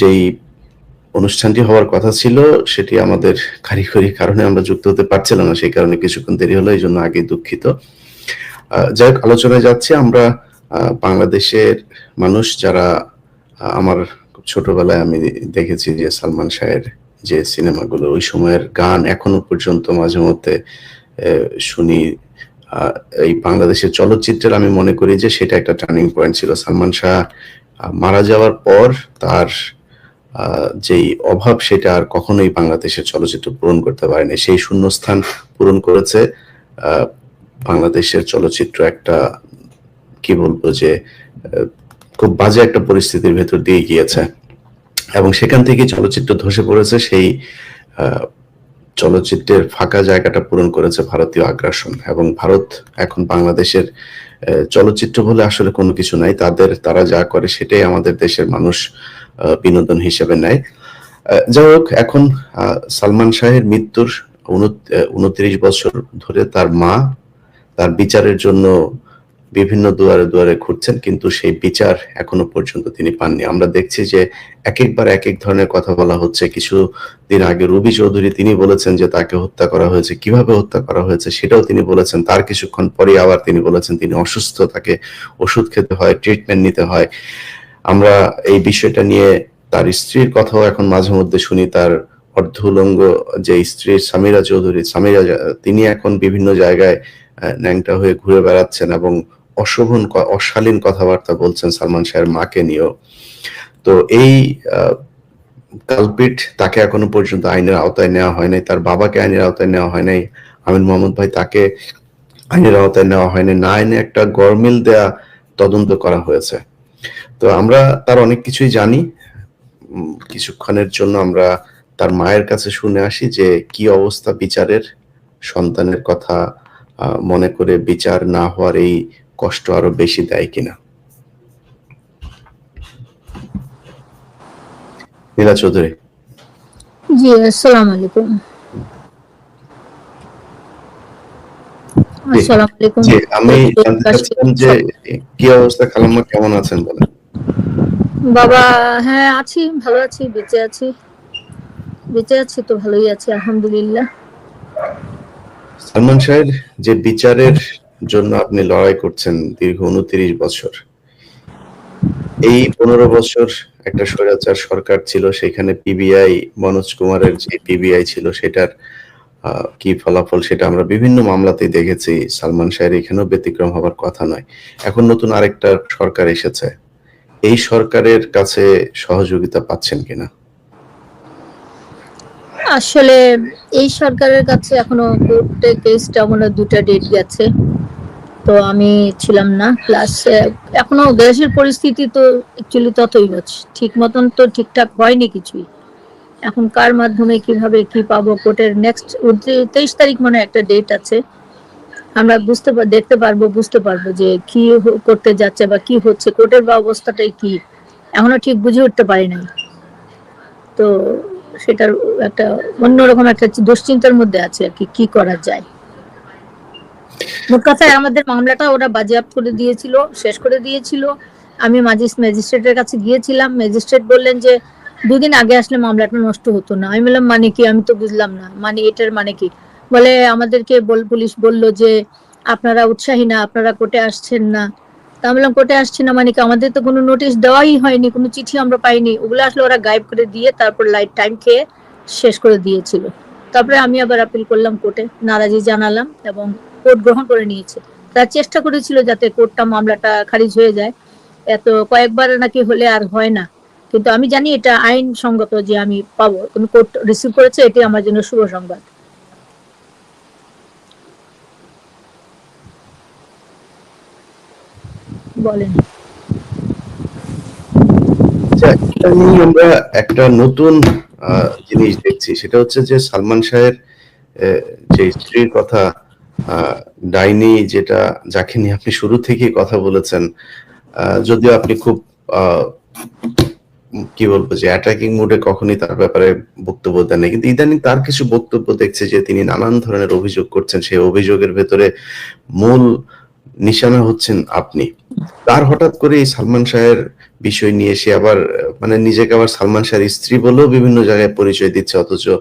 যেই অনুষ্ঠানটি হওয়ার কথা ছিল, সেটি আমাদের কারিগরি কারণে আমরা যুক্ত হতে পারছিলাম না, সেই কারণে কিছুক্ষণ দেরি হলো, এই জন্য আগে দুঃখিত। যাই হোক, আলোচনায় যাচ্ছে, আমরা বাংলাদেশের মানুষ যারা আমার ছোটবেলায় আমি দেখেছি যে সালমান শাহের যে সিনেমাগুলো, ওই সময়ের গান এখনও পর্যন্ত মাঝে মধ্যে শুনি। এই বাংলাদেশের চলচ্চিত্রের আমি মনে করি যে সেটা একটা টার্নিং পয়েন্ট ছিল। সালমান শাহ মারা যাওয়ার পর তার যেই অভাব সেটা আর কখনোই বাংলাদেশের চলচ্চিত্র পূরণ করতে পারেনি। সেই শূন্যস্থান পূরণ করেছে বাংলাদেশের চলচ্চিত্র একটা, কি বলব যে খুব বাজে একটা পরিস্থিতির ভেতর দিয়ে গিয়েছে। এবং সেখান থেকে চলচ্চিত্র ধসে পড়েছে সেই চলচ্চিত্রের ফাঁকা জায়গাটা পূরণ করেছে ভারতীয় আগ্রাসন এবং ভারত এখন বাংলাদেশের চলচ্চিত্র বলে আসলে কোনো কিছু নাই। তাদের, তারা যা করে সেটাই আমাদের দেশের মানুষ বিনোদন হিসেবে নেয়। যাই হোক, এখন সালমান শাহের মৃত্যুর উনত্রিশ বছর ধরে তার মা তার বিচারের জন্য বিভিন্ন দুয়ারে দুয়ারে ঘুরছেন, কিন্তু সেই বিচার এখনও পর্যন্ত তিনি পাননি। আমরা দেখছি যে এক একবার এক এক ধরনের কথা বলা হচ্ছে। কিছু দিন আগে রবি চৌধুরী তিনি বলেছেন যে তাকে হত্যা করা হয়েছে, কীভাবে হত্যা করা হয়েছে সেটাও তিনি বলেছেন। তার কিছুক্ষণ পরে আবার তিনি বলেছেন তিনি অসুস্থ, তাকে ওষুধ খেতে হয় ট্রিটমেন্ট নিতে হয়। আমরা এই বিষয়টা নিয়ে তার স্ত্রীর কথাও এখন মাঝে মধ্যে শুনি, তার অর্ধ উলঙ্গ যে স্ত্রী সামিরা চৌধুরী, সামিরা জা- তিনি এখন বিভিন্ন জায়গায় ন্যাংটা হয়ে ঘুরে বেড়াচ্ছেন এবং অশোভন অশালীন কথাবার্তা বলছেন সালমান শাহের মাকে নিয়েও। তো এই কালপিট তাকে এখনও পর্যন্ত আইনের আওতায় নেওয়া হয় নাই, তার বাবাকে আইনের আওতায় নেওয়া হয় নাই আমিন মোহাম্মদ ভাই তাকে আইনের আওতায় নেওয়া হয়নি না আইনে একটা গরমিল দেয়া তদন্ত করা হয়েছে। তো আমরা তার অনেক কিছুই জানি কিছুক্ষণের জন্য আমরা তার মায়ের কাছে শুনে আসি যে কি অবস্থা বিচারের, সন্তানের কথা মনে করে বিচার না হওয়ার এই কষ্ট আরও বেশি দেয় কিনা? নীলা চৌধুরী। জি আসসালামু আলাইকুম আসসালামু আলাইকুম আমি জানতে চাচ্ছিলাম যে কি অবস্থা খালাম্মা কেমন আছেন বলেন? বাবা হ্যাঁ আছি ভালো আছি বেঁচে আছি। বেঁচে আছি তো ভালোই আছি আলহামদুলিল্লাহ। সালমান শাহের যে বিচারের জন্য আপনি লড়াই করছেন দীর্ঘ উনত্রিশ বছর। এই পনেরো বছর একটা স্বৈরাচার সরকার ছিল, সেখানে পিবিআই মনোজ কুমারের যে পিবিআই ছিল, সেটার কি ফলাফল সেটা আমরা বিভিন্ন মামলাতেই দেখেছি। সালমান শাহের এখানেও ব্যতিক্রম হবার কথা নয়। এখন নতুন আরেকটা সরকার এসেছে। এই সরকারের কাছে সহযোগিতা পাচ্ছেন কিনা? আসলে এই সরকারের কাছে এখনও কোর্টে কেসটা মনে দুটা ডেট গেছে। তো আমি ছিলাম না। প্লাস এখনও দেশের পরিস্থিতি তো অ্যাকচুয়ালি ততই হচ্ছে। ঠিক মতন তো ঠিকঠাক হয়নি কিছুই। এখন কার মাধ্যমে কীভাবে কি পাবো কোর্টের নেক্সট তেইশ তারিখ মনে একটা ডেট আছে। আমরা বুঝতে দেখতে পারব, বুঝতে পারব যে কি করতে যাচ্ছে বা কি হচ্ছে, কোর্টের বা অবস্থাটাই কি। এখনও ঠিক বুঝে উঠতে পারি নাই। তো সেটার একটা অন্যরকম একটা দুশ্চিন্তার মধ্যে আছে আর কি কি করা যায়। মোট আমাদের মামলাটা ওরা করে দিয়েছিল, শেষ করে দিয়েছিল। আমি মাজিস ম্যাজিস্ট্রেটের কাছে গিয়েছিলাম। ম্যাজিস্ট্রেট বললেন যে, দুদিন আগে আসলে মামলাটা নষ্ট হতো না। আমি বললাম মানে কি? আমি তো বুঝলাম না। মানে এটার মানে কি? বলে, আমাদেরকে বল পুলিশ বলল যে, আপনারা উৎসাহী না, আপনারা কোর্টে আসছেন না। তা আমি বললাম, কোর্টে আসছি না মানে কি? আমাদের তো কোনো নোটিশ দেওয়াই হয়নি, কোনো চিঠি আমরা পাইনি। ওগুলো আসলে ওরা গায়েব করে দিয়ে তারপর লাইট টাইম খেয়ে শেষ করে দিয়েছিল। তারপরে আমি আবার আপিল করলাম কোর্টে। নারাজি জানালাম এবং কোর্ট গ্রহণ করে নিয়েছে। তার চেষ্টা করেছিল যাতে কোর্টটা মামলাটা খারিজ হয়ে যায়। এত কয়েকবার নাকি হলে আর হয় না। কিন্তু আমি জানি এটা আইন সঙ্গত যে আমি পাবো। তুমি কোর্ট রিসিভ করেছে এটি আমার জন্য শুভ সংবাদ। বলেন। আচ্ছা আমরা একটা নতুন জিনিস দেখছি। সেটা হচ্ছে যে সালমান শাহের যে স্ত্রীর কথা ডাইনি যেটা যাকে নিয়ে আপনি শুরু থেকেই কথা বলেছেন আহ, যদিও আপনি খুব আহ, কি বলব যে অ্যাটাকিং মুডে কখনই তার ব্যাপারে বক্তব্য দেন কিন্তু ইদানিং তার কিছু বক্তব্য দেখছে যে তিনি নানান ধরনের অভিযোগ করছেন। সেই অভিযোগের ভেতরে মূল নিশানা হচ্ছেন আপনি। তার হঠাৎ করে এই সালমান শাহের বিষয় নিয়ে সে আবার মানে নিজেকে আবার সালমান শাহর স্ত্রী বলেও বিভিন্ন জায়গায় পরিচয় দিচ্ছে অথচ আহ,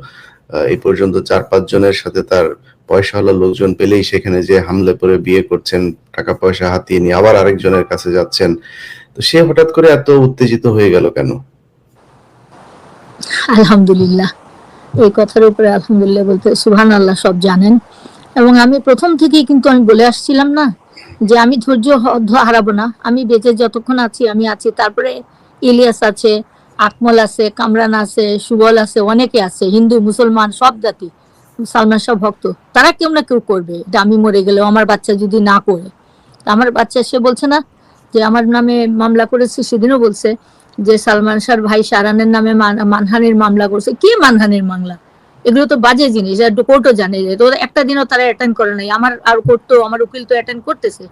এই পর্যন্ত চার পাঁচ জনের সাথে তার পয়সাওয়ালা লোকজন পেলেই সেখানে যে হামলে পরে বিয়ে করছেন টাকা পয়সা হাতিয়ে নিয়ে আবার আরেকজনের কাছে যাচ্ছেন। তো সে হঠাৎ করে এত উত্তেজিত হয়ে গেল কেন? আলহামদুলিল্লাহ। এই কথার উপরে আলহামদুলিল্লাহ বলতে সুবহান আল্লাহ সব জানেন। এবং আমি প্রথম থেকেই কিন্তু আমি বলে আসছিলাম না যে আমি ধৈর্য হারাবো না। আমি বেঁচে যতক্ষণ আছি, আমি আছি। তারপরে ইলিয়াস আছে, আকমল আছে, কামরান আছে, সুবল আছে, অনেকে আছে, হিন্দু, মুসলমান, সব জাতি। সালমান শাহ ভক্ত, তারা কেউ না কেউ করবে। এটা আমি মরে গেলেও আমার বাচ্চা যদি না করে। আমার বাচ্চা, সে বলছে না যে আমার নামে মামলা করেছে, সেদিনও বলছে যে সালমান শাহর ভাই শারানের নামে মানহানির মামলা করছে। কি মানহানির মামলা? এগুলো তো বাজে জিনিস আর কোর্টও জানে। তো একটা দিনও তারা অ্যাটেন্ড করে নাই। আমার আর কোর্ট তো, আমার উকিল তো অ্যাটেন্ড করতেছে।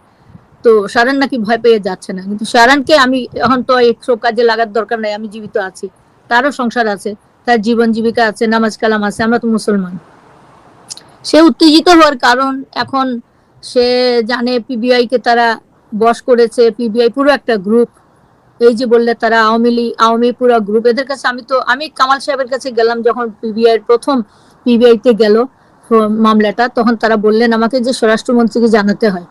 তো শারান নাকি ভয় পেয়ে যাচ্ছে না। কিন্তু শারানকে আমি এখন তো এইসব কাজে লাগার দরকার নাই, আমি জীবিত আছি। তারও সংসার আছে, তার জীবন জীবিকা আছে, নামাজ কালাম আছে, আমরা তো মুসলমান। সে উত্তেজিত হওয়ার কারণ এখন সে জানে পিবিআই কে তারা বস করেছে। পিবিআই পুরো একটা গ্রুপ এই যে বললে তারা আওয়ামী লীগ, আওয়ামী পুরো গ্রুপ এদের কাছে আমি তো, আমি কামাল সাহেবের কাছে গেলাম যখন পিবিআই প্রথম পিবিআই তে গেল মামলাটা, তখন তারা বললেন, আমাকে যে স্বরাষ্ট্রমন্ত্রীকে জানাতে হয়।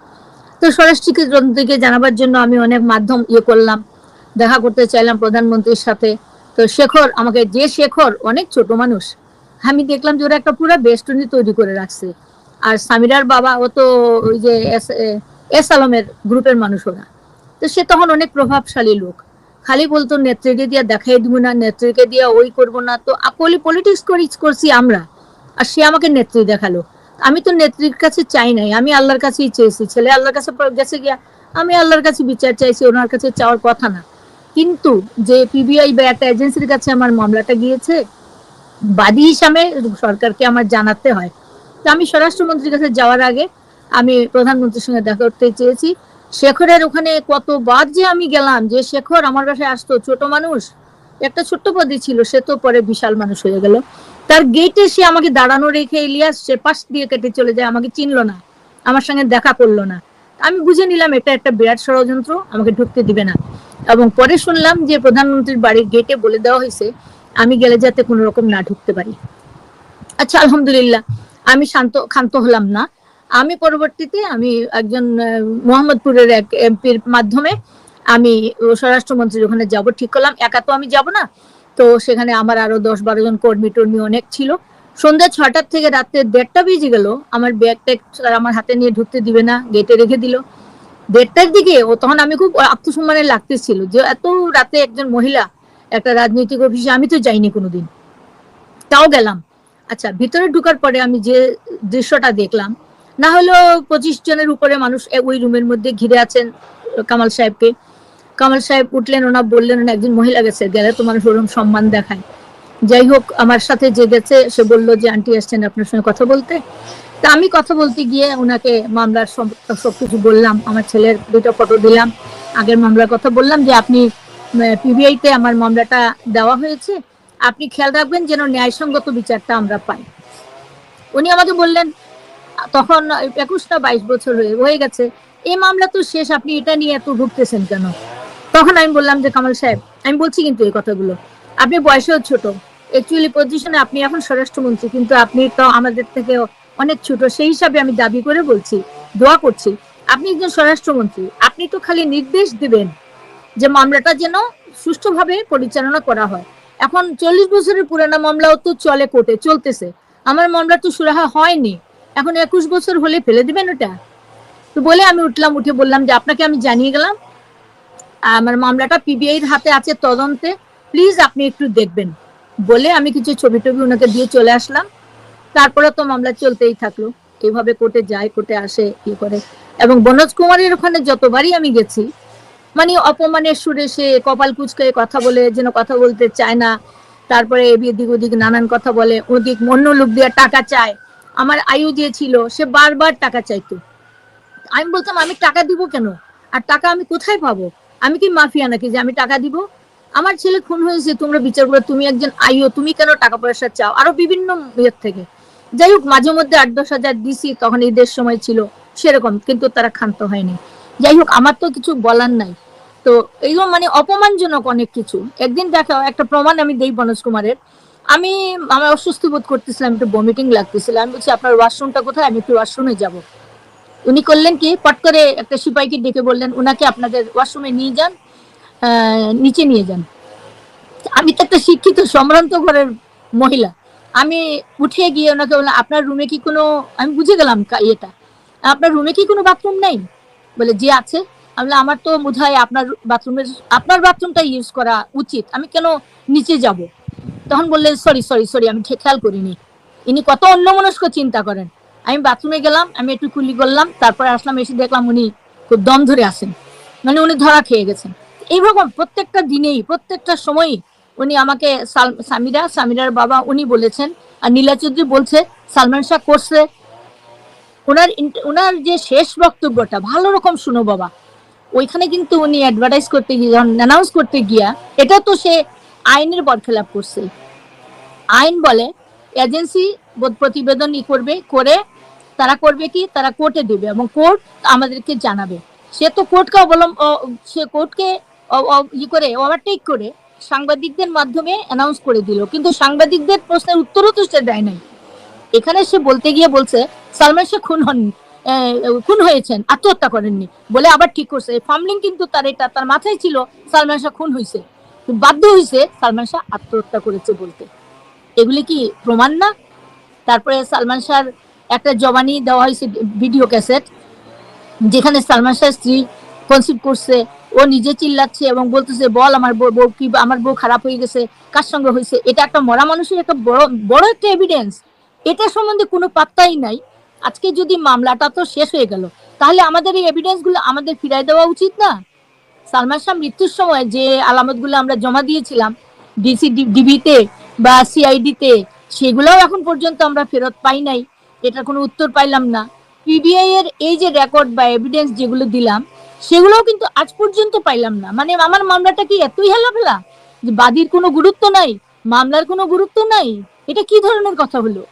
তো স্বরাষ্ট্রকে মন্ত্রীকে জানাবার জন্য আমি অনেক মাধ্যম ইয়ে করলাম, দেখা করতে চাইলাম প্রধানমন্ত্রীর সাথে। তো শেখর, আমাকে যে শেখর, অনেক ছোট মানুষ। আমি দেখলাম যে ওরা একটা পুরো বেষ্টনী তৈরি করে রাখছে। আর সামিরার বাবা, ও তো ওই যে এস আলমের গ্রুপের মানুষ ওরা। তো সে তখন অনেক প্রভাবশালী লোক। খালি বলতো, নেত্রীকে দিয়ে দেখাই দিব না, নেত্রীকে দিয়ে ওই করব না। তো আপলি পলিটিক্স করি, করছি আমরা। আর সে আমাকে নেত্রী দেখাল। আমি তো নেত্রীর কাছে চাই নাই। আমি আল্লাহর কাছেই চেয়েছি। ছেলে আল্লাহর কাছে গেছে গিয়া, আমি আল্লাহর কাছে বিচার চাইছি, ওনার কাছে চাওয়ার কথা না। কিন্তু যে পিবিআই বা একটা এজেন্সির কাছে আমার মামলাটা গিয়েছে বাদী হিসাবে সরকারকে আমার জানাতে হয়। তো আমি স্বরাষ্ট্রমন্ত্রীর কাছে যাওয়ার আগে আমি প্রধানমন্ত্রীর সঙ্গে দেখা করতে চেয়েছি। শেখরের ওখানে কতবার যে আমি গেলাম যে শেখর আমার বাসায় আসতো, ছোট মানুষ, একটা ছোট্ট পদে ছিল, সে তো পরে বিশাল মানুষ হয়ে গেল। তার গেটে সে আমাকে দাঁড়ানো রেখে ইলিয়াস, সে পাশ দিয়ে কেটে চলে যায়, আমাকে চিনলো না। আমার সঙ্গে দেখা করল না। আমি বুঝে নিলাম এটা একটা বিরাট ষড়যন্ত্র, আমাকে ঢুকতে দিবে না। এবং পরে শুনলাম যে প্রধানমন্ত্রীর বাড়ির গেটে বলে দেওয়া হয়েছে আমি গেলে যাতে কোনো রকম না ঢুকতে পারি। আচ্ছা আলহামদুলিল্লাহ, আমি শান্ত, ক্ষান্ত হলাম না। আমি পরবর্তীতে আমি একজন মোহাম্মদপুরের এক এমপির মাধ্যমে আমি স্বরাষ্ট্রমন্ত্রীর ওখানে যাব, ঠিক করলাম। একা তো আমি যাব না। তো সেখানে আমার আরও দশ বারো জন কর্মী টর্মী অনেক ছিল। সন্ধ্যা ছটার থেকে রাত্রে দেড়টা বেজে গেল। আমার ব্যাগ ট্যাগ আমার হাতে নিয়ে ঢুকতে দিবে না গেটে রেখে দিল। দেড়টার দিকে ও তখন আমি খুব আত্মসম্মানে লাগতেছিল যে এত রাতে একজন মহিলা একটা রাজনৈতিক অফিসে, আমি তো যাইনি কোনোদিন। তাও গেলাম। আচ্ছা ভিতরে ঢুকার পরে আমি যে দৃশ্যটা দেখলাম, না হলেও পঁচিশ জনের উপরে মানুষ ওই রুমের মধ্যে ঘিরে আছেন কামাল সাহেবকে। কামাল সাহেব উঠলেন ওনা বললেন, ওনা একজন মহিলা গেছে, গেলে তো মানুষ ওরকম সম্মান দেখায়। যাই হোক, আমার সাথে যে গেছে, সে বলল যে, আন্টি আসছেন আপনার সঙ্গে কথা বলতে? তা আমি কথা বলতে গিয়ে ওনাকে মামলার সব- সবকিছু বললাম, আমার ছেলের দুটো ফটো দিলাম। আগের মামলার কথা বললাম যে, আপনি পিবিআই তে আমার মামলাটা দেওয়া হয়েছে। আপনি খেয়াল রাখবেন যেন ন্যায়সঙ্গত বিচারটা আমরা পাই। উনি আমাকে বললেন, তখন একুশ না বাইশ বছর হয়ে গেছে। এই মামলা তো শেষ, আপনি এটা নিয়ে এত ভুগতেছেন কেন? তখন আমি বললাম যে, কামাল সাহেব, আমি বলছি কিন্তু এই কথাগুলো। আপনি বয়সেও ছোট। অ্যাকচুয়ালি পজিশনে আপনি এখন স্বরাষ্ট্রমন্ত্রী, কিন্তু আপনি তো আমাদের থেকে অনেক ছোট। সেই হিসাবে আমি দাবি করে বলছি, দোয়া করছি। আপনি একজন স্বরাষ্ট্রমন্ত্রী, আপনি তো খালি নির্দেশ দিবেন। যে মামলাটা যেন সুষ্ঠুভাবে পরিচালনা করা হয়। এখন চল্লিশ বছরের পুরানা মামলাও তো চলে কোর্টে, চলতেছে। আমার মামলা তো সুরাহা হয়নি। এখন একুশ বছর হলে ফেলে দিবেন ওটা? তো বলে আমি উঠলাম, উঠে বললাম যে আপনাকে আমি জানিয়ে গেলাম, আমার মামলাটা পিবিআই এর হাতে আছে তদন্তে, প্লিজ আপনি একটু দেখবেন। বলে আমি কিছু ছবি টবি ওনাকে দিয়ে চলে আসলাম। তারপরে তো মামলা চলতেই থাকল। এইভাবে কোর্টে যায়, কোর্টে আসে ইয়ে করে? এবং বনোজ কুমারের ওখানে যতবারই আমি গেছি মানে অপমানের সুরে সে কপাল কুচকে কথা বলে, যেন কথা বলতে চায় না। তারপরে এদিক ওদিক নানান কথা বলে, ওদিক অন্য লোক দিয়ে টাকা চায়। আমার আয়ু যে ছিল, সে বারবার টাকা চাইতো। আমি বলতাম, আমি টাকা দিব কেন? আর টাকা আমি কোথায় পাবো? আমি কি মাফিয়া নাকি যে আমি টাকা দিব? আমার ছেলে খুন হয়েছে, তোমরা বিচার করো, তুমি একজন আইও, তুমি কেন টাকা পয়সা চাও? আরও বিভিন্ন ইয়ের থেকে। যাই হোক, মাঝে মধ্যে আট দশ হাজার দিছি তখন ঈদের সময় ছিল, সেরকম, কিন্তু তারা ক্ষান্ত হয়নি। যাই হোক, আমার তো কিছু বলার নাই। তো এইগুলো মানে অপমানজনক অনেক কিছু। একদিন দেখা, একটা প্রমাণ আমি দেই বনজ কুমারের। আমি আমার অস্বস্তি বোধ করতেছিলাম, একটু বমিটিং লাগতেছিল। আমি বলছি, আপনার ওয়াশরুমটা কোথায়? আমি একটু ওয়াশরুমে যাব। উনি করলেন কি, পট করে একটা সিপাহীকে ডেকে বললেন, ওনাকে আপনাদের ওয়াশরুমে নিয়ে যান নিচে নিয়ে যান। আমি তো একটা শিক্ষিত, সম্ভ্রান্ত ঘরের মহিলা। আমি উঠে গিয়ে ওনাকে বললাম, আপনার রুমে কি কোনো আমি বুঝে গেলাম ইয়েটা। আপনার রুমে কি কোনো বাথরুম নেই? বলে যে আছে। আমি আমার তো বোধ হয় আপনার বাথরুমের আপনার বাথরুমটা ইউজ করা উচিত। আমি কেন নিচে যাব? তখন বললেন সরি সরি সরি আমি খেয়াল করিনি। ইনি কত অন্যমনস্ক, চিন্তা করেন। আমি বাথরুমে গেলাম, আমি একটু কুলি করলাম, তারপরে আসলাম, এসে দেখলাম উনি খুব দম ধরে আসেন মানে উনি ধরা খেয়ে গেছেন। এইরকম প্রত্যেকটা দিনেই, প্রত্যেকটা সময়ই উনি আমাকে সামিরা, সামিরার বাবা উনি বলেছেন, আর নীলা চৌধুরী বলছে, সালমান শাহ করছে। ওনার ওনার যে শেষ বক্তব্যটা, ভালো রকম শুনো বাবা। ওইখানে কিন্তু উনি অ্যাডভার্টাইজ করতে গিয়ে যখন অ্যানাউন্স করতে গিয়া এটা তো সে আইনের বরখেলাপ করছে। আইন বলে এজেন্সি প্রতিবেদন ই করবে করে তারা করবে কি? তারা কোর্টে দেবে এবং কোর্ট আমাদেরকে জানাবে। সে তো কোর্টকে অবলম্ব সে কোর্টকে ই করে ওভারটেক করে সাংবাদিকদের মাধ্যমে অ্যানাউন্স করে দিল। কিন্তু সাংবাদিকদের প্রশ্নের উত্তরও তো সে দেয় নাই। এখানে সে বলতে গিয়ে বলছে সালমান শাহ খুন হন আহ, খুন হয়েছেন, আত্মহত্যা করেননি। বলে আবার ঠিক করছে। ফার্মলিং কিন্তু তার এটা, তার মাথায় ছিল, সালমান শাহ খুন হয়েছে বাধ্য হয়েছে সালমান শাহ আত্মহত্যা করেছে বলতে। এগুলি কি প্রমাণ না? তারপরে সালমান শাহর একটা জবানি দেওয়া হয়েছে ভিডিও ক্যাসেট, যেখানে সালমান শাহ স্ত্রী কনসিভ করছে, ও নিজে চিল্লাচ্ছে এবং বলতেছে, বল, আমার বউ কি, আমার বউ খারাপ হয়ে গেছে কার সঙ্গে হয়েছে এটা একটা মরা মানুষের একটা বড় বড় একটা এভিডেন্স এটা সম্বন্ধে কোনো পাত্তাই নাই। আজকে যদি মামলাটা তো শেষ হয়ে গেল, তাহলে আমাদের এই এভিডেন্সগুলো আমাদের ফিরাই দেওয়া উচিত না? সালমান শাহ মৃত্যুর সময় যে আলামতগুলো আমরা জমা দিয়েছিলাম ডিসি ডিবিতে বা সিআইডিতে সেগুলোও এখন পর্যন্ত আমরা ফেরত পাই নাই। এটার কোনো উত্তর পাইলাম না। পিবিআই এর এই যে রেকর্ড বা এভিডেন্স যেগুলো দিলাম, সেগুলোও কিন্তু আজ পর্যন্ত পাইলাম না। মানে আমার মামলাটা কি এতই হেলাফেলা? যে বাদীর কোনো গুরুত্ব নাই, মামলার কোনো গুরুত্ব নাই? এটা কি ধরনের কথা হলো?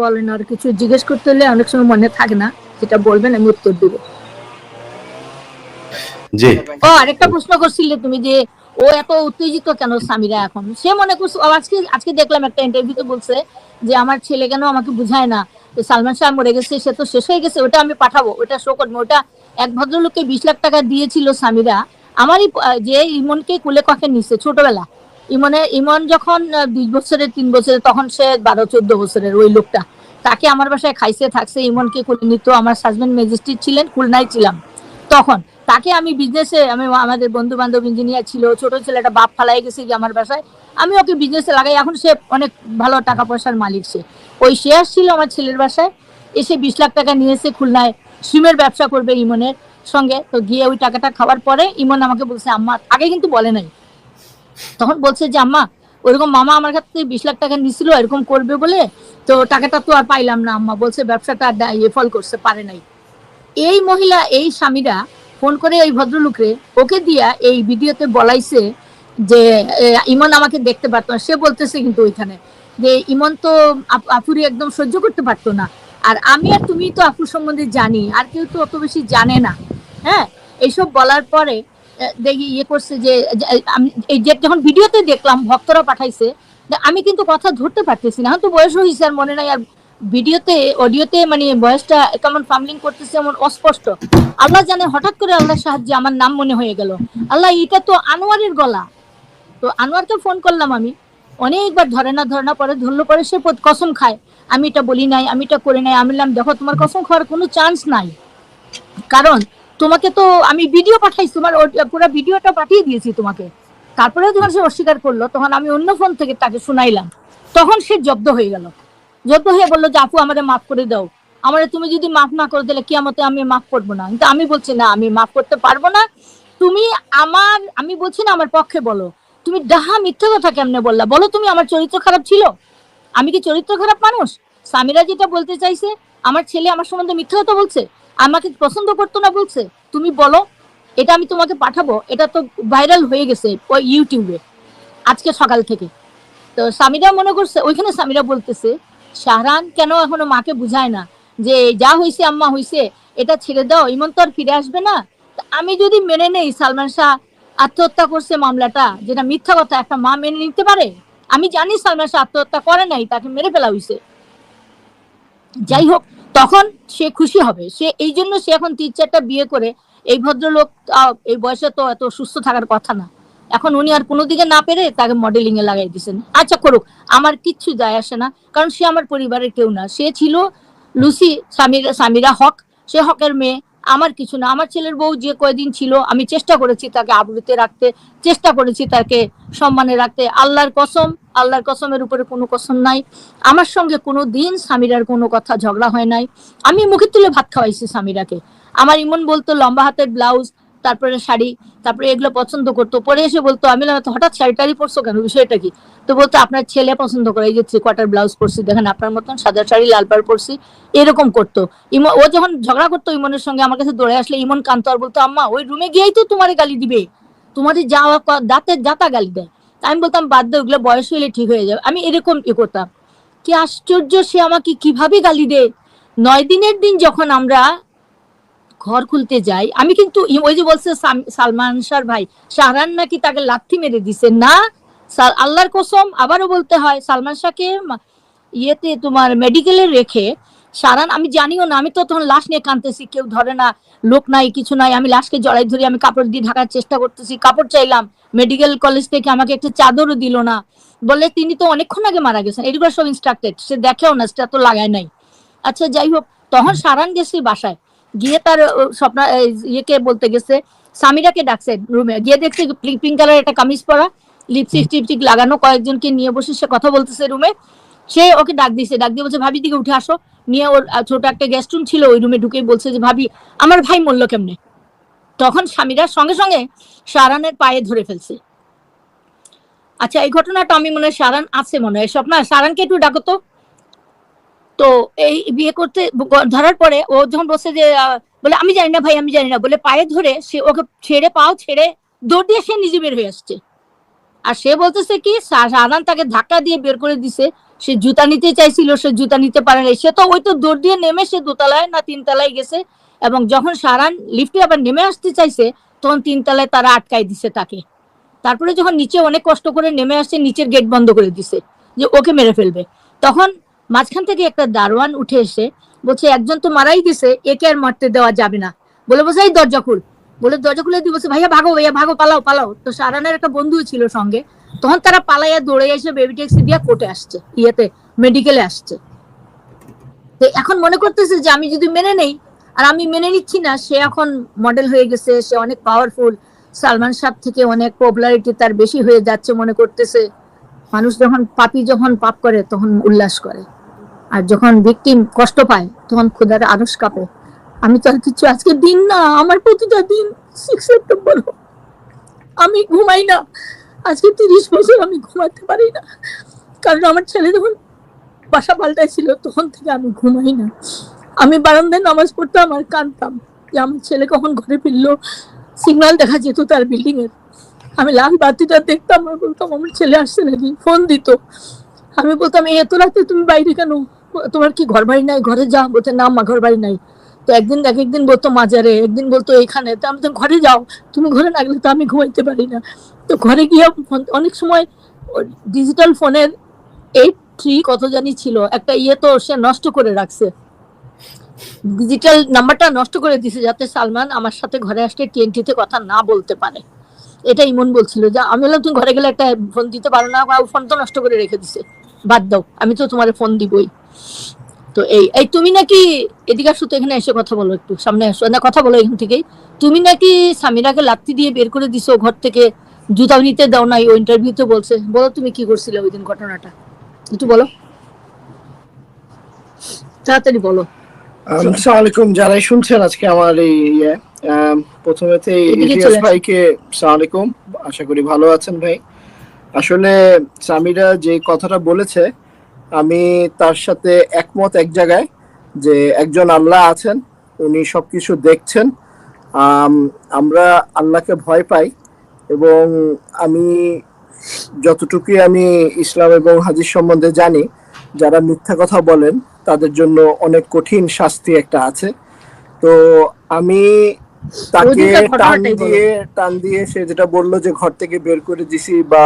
বলেন আর কিছু জিজ্ঞেস করতে হলে অনেক সময় মনে থাকে না যেটা বলবেন আমি উত্তর দেবো। জি। ও আরেকটা প্রশ্ন করছিলে তুমি যে ও এত উত্তেজিত কেন সামিরা এখন? সে মনে করছে আজকে আজকে দেখলাম একটা ইন্টারভিউতে বলছে যে আমার ছেলে কেন আমাকে বুঝায় না? যে সালমান শাহ মরে গেছে সে তো শেষ হয়ে গেছে ওটা আমি পাঠাবো ওটা শো করব। ওটা এক ভদ্রলোককে বিশ লাখ টাকা দিয়েছিল সামিরা। আমারই যে ইমনকে কুলে কখে নিচ্ছে ছোটবেলা। ইমনে, ইমন যখন দুই বছরের, তিন বছরের, তখন সে বারো, চোদ্দ বছরের ওই লোকটা। তাকে আমার বাসায় খাইছে, থাকছে, ইমনকে কুলে নিত। আমার হাজবেন্ড ম্যাজিস্ট্রেট ছিলেন, খুলনায় ছিলাম। তখন তাকে আমি বিজনেসে আমি আমাদের বন্ধু বান্ধব ইঞ্জিনিয়ার ছিল, ছোট ছেলেটা বাপ ফালাই গেছে কি আমার বাসায়। আমি ওকে বিজনেসে লাগাই। এখন সে অনেক ভালো টাকা পয়সার মালিক সে। ওই শেয়ার ছিল আমার ছেলের বাসায়। এসে বিশ লাখ টাকা নিয়ে এসে খুলনায় সিমের ব্যবসা করবে ইমনের সঙ্গে। তো গিয়ে ওই টাকাটা খাওয়ার পরে ইমন আমাকে বলছে, আম্মা, আগে কিন্তু বলে নাই। তখন বলছে যে, আম্মা, ওইরকম মামা আমার কাছ থেকে বিশ লাখ টাকা নিছিল, এরকম করবে বলে, তো টাকাটা তো আর পাইলাম না আম্মা। বলছে, ব্যবসাটা ইয়ে ফল করছে, পারে নাই। এই মহিলা, এই স্বামীরা ফোন করে ওই ভদ্রলোকরে ওকে দিয়া এই ভিডিওতে বলাইছে যে ইমন আমাকে দেখতে পারতো না। সে বলতেছে কিন্তু ওইখানে যে, ইমন তো আপুরি একদম সহ্য করতে পারতো না। আর আমি আর তুমি তো আপুর সম্বন্ধে জানি, আর কেউ তো অত বেশি জানে না। হ্যাঁ এইসব বলার পরে দেখি ইয়ে করছে যে আমি এই যে যখন ভিডিওতে দেখলাম, ভক্তরা পাঠাইছে আমি কিন্তু কথা ধরতে পারতেছি না। তো বয়স হয়েছে আর মনে নাই, আর ভিডিওতে, অডিওতে মানে বয়সটা কেমন ফামলিং করতেছে এমন অস্পষ্ট। আল্লাহ জানে, হঠাৎ করে আল্লাহর সাহায্যে আমার নাম মনে হয়ে গেল। আল্লাহ, এটা তো আনোয়ারের গলা। তো আনোয়ারকে ফোন করলাম আমি। অনেকবার ধরে না ধরে না, পরে ধরলো, পরে সে কসম খায়। আমি এটা বলি নাই, আমি এটা করে নাই। আমি বললাম, দেখো, তোমার কসম খাওয়ার কোনো চান্স নাই। কারণ তোমাকে তো আমি ভিডিও পাঠাইছি, তোমার পুরো ভিডিওটা পাঠিয়ে দিয়েছি তোমাকে। তারপরে যখন সে অস্বীকার করল, তখন আমি অন্য ফোন থেকে তাকে শুনাইলাম। তখন সে জব্দ হয়ে গেল। জব্দ হয়ে বলল যে, আপু আমাদের মাফ করে দাও। আমার তুমি যদি মাফ না করে দিলে কিয়ামতে আমি মাফ করব না। কিন্তু আমি বলছি, না, আমি মাফ করতে পারব না। তুমি আমার, আমি বলছি না, আমার পক্ষে বলো। তুমি ডাহা মিথ্যে কথা কেমনে বললা? বলো তুমি, আমার চরিত্র খারাপ ছিল? আমি কি চরিত্র খারাপ মানুষ? সামিরা যেটা বলতে চাইছে, আমার ছেলে আমার সম্বন্ধে মিথ্যে কথা বলছে? আমাকে পছন্দ করতো না বলছে, তুমি বলো, এটা আমি তোমাকে পাঠাবো, এটা তো ভাইরাল হয়ে গেছে ওই ইউটিউবে আজকে সকাল থেকে। তো সামিরা মনে করছে, ওইখানে সামিরা বলতেছে, শাহরান কেন এখনও মাকে বুঝায় না যে যা হয়েছে আম্মা হয়েছে এটা ছেড়ে দাও, ইমন তো আর ফিরে আসবে না? আমি যদি মেনে নেই, সালমান শাহ আত্মহত্যা করছে মামলাটা, যেটা মিথ্যা কথা, একটা মা মেনে নিতে পারে? আমি জানি সালমান শাহ আত্মহত্যা করে নাই, তাকে মেরে ফেলা হয়েছে যাই হোক তখন সে খুশি হবে। সে এই জন্য সে এখন তিন চারটা বিয়ে করে, এই ভদ্রলোক এই বয়সে তো এত সুস্থ থাকার কথা না। এখন উনি আর কোনো দিকে না পেরে তাকে মডেলিং এ লাগাই দিয়েছেন আচ্ছা করুক, আমার কিচ্ছু যায় আসে না, কারণ সে আমার পরিবারের কেউ না। সে ছিল লুসি, সামিরা সামিরা হক। সে হকের মেয়ে। আমার কিছু না, আমার ছেলের বউ যে কয়দিন ছিল, আমি চেষ্টা করেছি তাকে আবৃতে রাখতে, চেষ্টা করেছি তাকে সম্মানে রাখতে। আল্লাহর কসম, আল্লাহর কসমের উপরে কোনো কসম নাই। আমার সঙ্গে কোনো দিন স্বামীরার কোনো কথা ঝগড়া হয় নাই। আমি মুখে তুলে ভাত খাওয়াইছি স্বামীরাকে আমার ইমন বলতো, লম্বা হাতের ব্লাউজ তারপরে শাড়ি, তারপরে এগুলো পছন্দ করতো। পরে এসে বলতো আমি হঠাৎ শাড়িটারি পরছো কেন? বিষয়টা কি? তো বলতো, আপনার ছেলে পছন্দ করে, এই যে থ্রি কোয়ার্টার ব্লাউজ পরছি, দেখেন আপনার মতন সাদা শাড়ি, লাল পাড় পরছি। এরকম করতো। ইমন ও যখন ঝগড়া করতো ইমনের সঙ্গে, আমার কাছে দৌড়ে আসলে ইমন কান্ত আর বলতো, আম্মা, ওই রুমে গিয়েই তো তোমারে গালি দিবে। তোমাদের যাওয়া দাঁতের জাতা গালি দেয়। আমি বলতাম, বাদ দে ওগুলো বয়স হলে ঠিক হয়ে যাবে। আমি এরকম ই করতাম। কি আশ্চর্য, সে আমাকে কীভাবে গালি দেয়? নয় দিনের দিন যখন আমরা ঘর খুলতে যাই, আমি কিন্তু ওই যে বলছে সালমান শাহর ভাই, শাহরান নাকি তাকে লাথি মেরে দিছে। না আল্লাহর কসম, আবারও বলতে হয়, সালমান শাহকে ইয়েতে তোমার মেডিকেলে রেখে সারান আমি জানিও না, আমি তো তখন লাশ নিয়ে কাঁদতেছি, কেউ ধরে না, লোক নাই, কিছু নাই, আমি লাশকে জড়াই ধরে, আমি কাপড় দিয়ে ঢাকার চেষ্টা করতেছি, কাপড় চাইলাম মেডিকেল কলেজ থেকে আমাকে একটা চাদরও দিল না, বলে তিনি তো অনেকক্ষণ আগে মারা গেছেন, এগুলো সব ইনস্ট্রাক্টেড সে দেখেও না সেটা তো লাগায় নাই। আচ্ছা যাই হোক, তখন সারান গেছি বাসায় গিয়ে তার স্বপ্ন এই, ইয়েকে বলতে গেছে সামিরাকে ডাকছে রুমে গিয়ে দেখছে পিঙ্ক কালার একটা কামিজ পরা লিপস্টিক টিপস্টিক লাগানো কয়েকজনকে নিয়ে বসে সে কথা বলতেছে রুমে সে ওকে ডাক দিছে ডাক দিয়ে বলছে ভাবি দিকে উঠে আসো। নিয়ে ওর ছোট একটা গেস্ট রুম ছিল ওই রুমে ঢুকে বলছে যে ভাবি আমার ভাই মরলো কেমনে? তখন স্বামীরা সঙ্গে সঙ্গে সারানের পায়ে ধরে ফেলছে। আচ্ছা এই ঘটনাটা আমি মনে হয় সারান আছে মনে হয়। স্বপ্না সারানকে একটু ডাকো তো। তো এই বিয়ে করতে ধরার পরে ও যখন বসে যে বলে আমি জানি না ভাই, আমি জানি না, বলে পায়ে ধরে সে ওকে ছেড়ে পাও ছেড়ে দৌড় দিয়ে সে নিজে বের হয়ে আসছে। আর সে বলতেছে কি, সা- সারান তাকে ধাক্কা দিয়ে বের করে দিছে। সে জুতা নিতে চাইছিল, সে জুতা নিতে পারে নাই। সে তো ওই তো দৌড় দিয়ে নেমে সে দোতলায় না তিনতলায় গেছে এবং যখন সারান লিফটে আবার নেমে আসতে চাইছে, তখন তিনতলায় তারা আটকাই দিছে তাকে। তারপরে যখন নিচে অনেক কষ্ট করে নেমে আসছে, নিচের গেট বন্ধ করে দিছে যে ওকে মেরে ফেলবে। তখন মাঝখান থেকে একটা দারোয়ান উঠে এসে বলছে, একজন তো মারাই দিছে, একে আর মারতে দেওয়া যাবে না। বলে বলছে, এই দরজা খুল। বলে দরজা খুলে দিয়ে বলছে, ভাইয়া, ভাগো ভাইয়া, ভাগো, পালাও পালাও। তো সারানের একটা বন্ধু ছিল সঙ্গে, তখন তারা পালাইয়া দৌড়ে এসে বেবি ট্যাক্সি দিয়ে কোর্টে আসছে, ইয়েতে মেডিকেলে আসছে। এখন মনে করতেছে যে আমি যদি মেনে নেই, আর আমি মেনে নিচ্ছি না, সে এখন মডেল হয়ে গেছে, সে অনেক পাওয়ারফুল সালমান শাহ থেকে অনেক পপুলারিটি তার বেশি হয়ে যাচ্ছে মনে করতেছে। মানুষ যখন পাপি যখন পাপ করে, তখন উল্লাস করে। আর যখন ভিকটিম কষ্ট পায়, তখন ক্ষুধার আড়স কাঁপে। আমি তো আর কিছু আজকে দিন না, আমার প্রতিটা দিন সিক্স সেপ্টেম্বর আমি ঘুমাই না। আজকে তিরিশ বছর আমি ঘুমাতে পারি না। কারণ আমার ছেলে যখন বাসা পাল্টাইছিল, তখন থেকে আমি ঘুমাই না। আমি বারান্দায় নামাজ পড়তাম আর কাঁদতাম যে আমার ছেলে কখন ঘরে ফিরলো। সিগন্যাল দেখা যেত তার বিল্ডিং এর। আমি লাল বাতিটা দেখতাম আর বলতাম, আমার ছেলে আসছে নাকি? ফোন দিত। আমি বলতাম, "এই এত রাতে তুমি বাইরে কেন? তোমার কি ঘর বাড়ি নাই? ঘরে যা বলতে না মা ঘর বাড়ি নাই। তো একদিন এক একদিন বলতো মাজারে, একদিন বলতো এখানে তো আমি তো ঘরে যাও। তুমি ঘরে না গেলে তো আমি ঘুমাইতে পারি না। তো ঘরে গিয়ে অনেক সময় ডিজিটাল ফোনের এইট থ্রি কত জানি ছিল, একটা ইয়ে তো সে নষ্ট করে রাখছে। ডিজিটাল নাম্বারটা নষ্ট করে দিছে যাতে সালমান আমার সাথে ঘরে আসলে টিএনটিতে কথা না বলতে পারে। এটা ইমন বলছিল যে আমি বললাম, তুমি ঘরে গেলে একটা ফোন দিতে পারো না ফোন তো নষ্ট করে রেখে দিছে। বাদ দাও, আমি তো তোমার ফোন দিবই। তো এই এই তুমি নাকি এদিকে আসো তো, এখানে এসে কথা বলো একটু, সামনে আসো, না, কথা বলো এখান থেকেই। তুমি নাকি সামিরাকে লাত্তি দিয়ে বের করে দিছো ঘর থেকে? জুতা নিতে দাও নাই, ও ইন্টারভিউতে বলছে। বলো তুমি কি করছিলে ওই দিন ঘটনাটা? একটু বলো। তাড়াতাড়ি বলো। আসসালামু আলাইকুম যারাই শুনছেন আজকে আমার এই ইয়ে প্রথমেতে এদিকে ইলিয়াস। ভাইকে আসসালামু আলাইকুম আশা করি ভালো আছেন ভাই। আসলে সামিরা যে কথাটা বলেছে আমি তার সাথে একমত এক জায়গায় যে একজন আল্লাহ আছেন উনি সবকিছু দেখছেন। আমরা আল্লাহকে ভয় পাই এবং আমি যতটুকুই আমি ইসলাম এবং হাদিস সম্বন্ধে জানি যারা মিথ্যা কথা বলেন তাদের জন্য অনেক কঠিন শাস্তি একটা আছে। তো আমি তাকে টান দিয়ে টান দিয়ে সে যেটা বলল যে ঘর থেকে বের করে দিছি বা